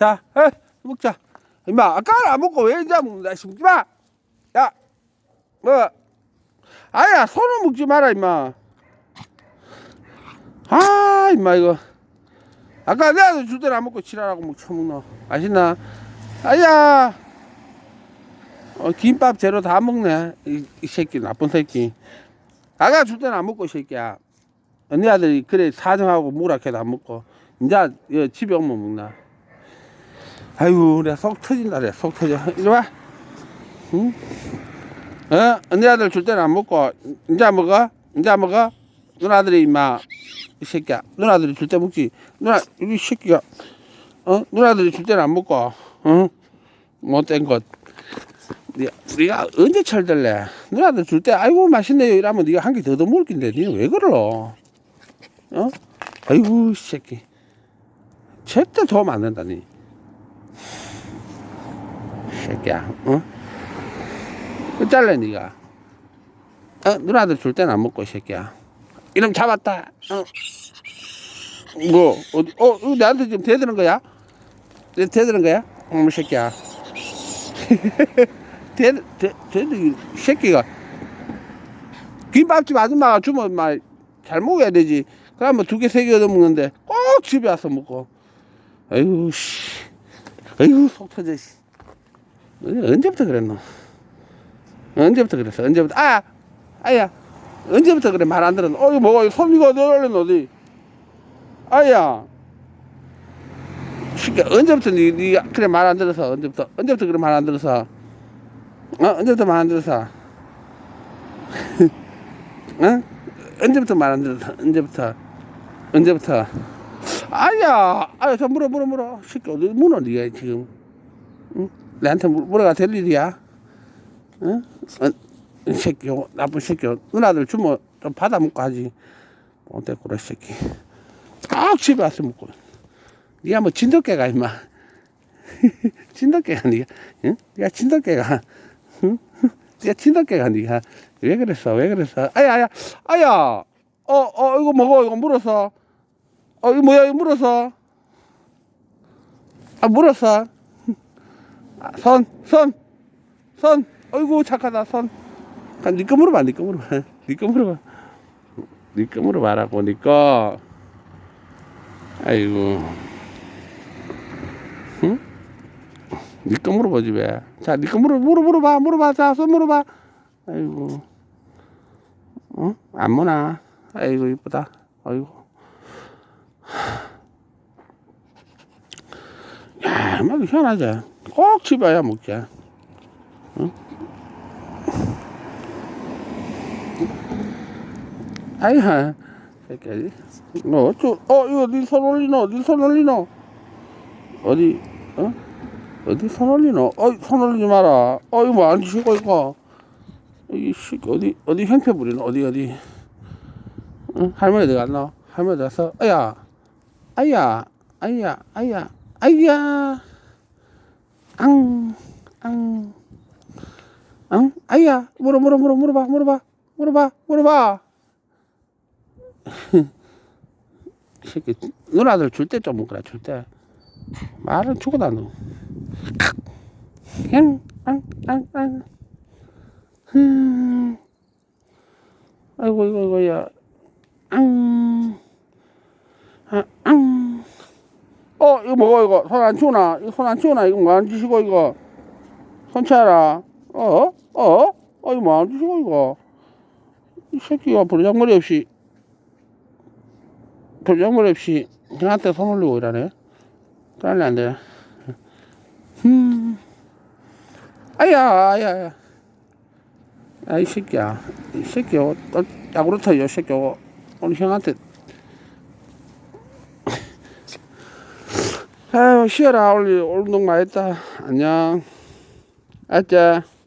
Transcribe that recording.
자, 에, 먹자. 임마, 아까는 안 먹고 왜 이제 먹는다? 씨, 먹지 마. 야, 뭐, 아야, 손을 먹지 마라, 임마. 아, 임마, 이거. 아까 내가 줄 때는 안 먹고 지랄하고 뭐 처먹노. 맛있나? 아야. 어, 김밥 재료 다 먹네. 이, 이 새끼, 나쁜 새끼. 아까 줄 때는 안 먹고, 이 새끼야. 언니 아들이 그래 사정하고 무락해도 안 먹고. 이제 여, 집에 오면 먹나. 아이고, 내가 속 터진다, 그래. 속 터져. 이리 와. 응? 어? 언니 아들 줄 때는 안 먹고, 이제 먹어? 이제 먹어? 누나들이 임마, 이 새끼야. 누나들이 줄 때 먹지. 누나, 이 새끼가, 어? 누나들이 줄 때는 안 먹고, 응? 못된 것. 우리가, 우리가 언제 철들래? 누나들 줄 때, 아이고, 맛있네요. 이러면 네가 한 개 더 더 먹을 낀데, 니는 왜 그러? 어? 아이고, 이 새끼. 절대 도움 안 된다, 니. 새끼야, 어? 어쩔래, 니가? 어? 누나들 줄 때는 안 먹고, 이 새끼야. 이놈 잡았다. 어. 뭐, 어디, 어, 이거 나한테 지금 대드는 거야? 내 대드는 거야? 어, 이 새끼야. 대, 대, 대, 이 새끼가. 김밥집 아줌마가 주면 막잘 먹어야 되지. 그러면 두 개, 세 개 얻어 먹는데 꼭 집에 와서 먹고. 아이고, 씨. 아이고, 속 터져, 씨. 언제부터 그랬노? 언제부터 그랬어? 언제부터? 아! 아야! 언제부터 그래 말 안 들었노? 어, 이거 뭐가, 손이가 어디 올렸노, 어디? 아야! 쉽게 언제부터 니, 니 그래 말 안 들어서 언제부터 언제부터 그래 말 안 들어서 어 언제부터 말 안 들어서 어 언제부터 말 안 들어서 언제부터 언제부터 아야. 아야 저 물어 물어 물어. 쉽게 어디 물어 니가 지금? 응? 내한테 물- 물어가 될 일이야? 응? 어, 이 새끼 요 나쁜 새끼 요. 누나들 주면 좀 받아 먹고 하지. 못됐구나 새끼? 꼭 집에 와서 먹고. 니가 뭐 진돗개가 임마. 진돗개가 니가 응? 니가 진돗개가. 응? 니가 진돗개가 니가. 왜 그랬어? 왜 그랬어? 아야 아야 아야. 어 어 이거 먹어. 이거 물었어 어 이거 뭐야 이거 물었어 아 물었어 아, 손, 손, 손. 어이구 착하다 손. 아, 니꺼 물어봐, 니꺼 물어봐, 니꺼 물어봐, 니꺼 물어봐라고 니꺼. 아이고. 응? 니꺼 물어보지 왜? 자, 니꺼 물어, 물어, 물어봐, 물어봐, 자, 손 물어봐. 아이고. 어? 안 무나. 아이고 이쁘다. 아이고. 야, 막 희한하지. 꼭 집에 와야 먹자. 응? 아이야, 새끼. 너 어쩌, 어, 이거 니손 올리노? 니손 올리노? 어디, 어? 어디 손 올리노? 어, 손 올리지 마라. 어, 이거 뭐안 주시고 이거. 이 씨, 어디, 어디 형편 부리노? 어디, 어디. 응? 할머니 어디 갔나? 할머니 어디 갔어? 아야, 아야, 아야, 아야, 아야. 앙, 앙, 앙, 아야, 물어, 물어, 물어, 물어봐, 물어봐, 물어봐, 물어봐. 이 새끼, 누나들 줄 때좀 먹으라, 줄 때. 말은 죽어다, 너. 앙, 앙, 앙, 앙. 흠. 아이고, 이거, 이거, 야. 앙, 아, 앙. 어, 이거 먹어, 이거. 손 안 치우나? 이거 손 안 치우나? 이거 뭐안 주시고, 이거. 손 치워라. 어? 어? 어, 이거 뭐안 주시고, 이거. 이 새끼가 버르장머리 없이, 버르장머리 없이, 형한테 손 올리고 이러네. 딸래 안 돼. 음. 아야, 아야, 아야. 아, 이 새끼야. 이 새끼, 어, 또, 야구르터, 이 새끼, 어, 오늘 형한테. 아유, 쉬어라. 오늘, 운동 많이 했다. 안녕. 알았지?